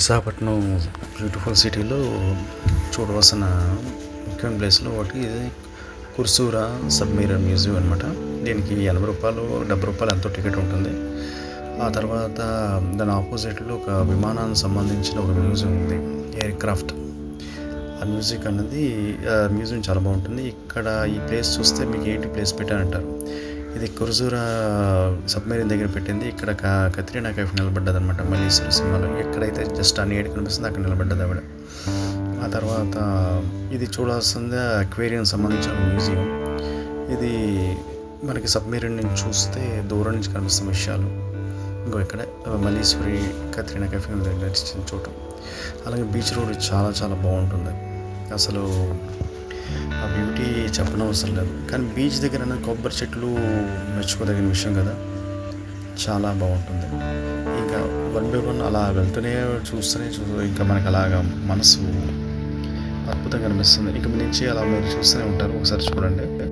Visakhapatnam beautiful సిటీలో చూడవలసిన ముఖ్యమైన ప్లేస్లో ఒకటి. ఇది కుర్సూరా సబ్మెరీన్ మ్యూజియం అనమాట దీనికి ఎనభై రూపాయలు డెబ్బై రూపాయలు ఎంతో టికెట్ ఉంటుంది. ఆ తర్వాత దాని ఆపోజిట్లో ఒక విమానానికి సంబంధించిన ఒక మ్యూజియం ఉంది ఎయిర్ క్రాఫ్ట్ ఆ మ్యూజిక్ అన్నది ఆ మ్యూజియం చాలా బాగుంటుంది. ఇక్కడ ఈ ప్లేస్ చూస్తే మీకు ఏంటి ప్లేస్ పెట్టారంటారు ఇది కుర్జూరా సబ్మెరీన్ దగ్గర పెట్టింది. ఇక్కడ కత్రినా కైఫ్ నిలబడ్డది అనమాట మల్లీశ్వరి సినిమాలో ఎక్కడైతే జస్ట్ ఆ నీడ కనిపిస్తుంది అక్కడ నిలబడ్డది ఆవిడ. ఆ తర్వాత ఇది చూడాల్సింది అక్వేరియం సంబంధించిన మ్యూజియం. ఇది మనకి సబ్మెరీన్ నుంచి చూస్తే దూరం నుంచి కనిపిస్తున్న విషయాలు. ఇంకో ఇక్కడ మల్లీశ్వరి కత్రినా కైఫ్ నడిచిన చోటు. అలాగే బీచ్ రోడ్ చాలా చాలా బాగుంటుంది. అసలు ఆ బ్యూటీ చెప్పనవసరం లేదు. కానీ బీచ్ దగ్గర అనేది కొబ్బరి చెట్లు మెచ్చుకోదగిన విషయం కదా. చాలా బాగుంటుంది. ఇంకా వన్ బై వన్ అలా వెళ్తూనే చూస్తూనే చూ ఇంకా మనకు అలాగా మనసు అద్భుతంగా అనిపిస్తుంది. ఇక మీ నుంచి అలా మీరు చూస్తూనే ఉంటారు. ఒకసారి చూడండి.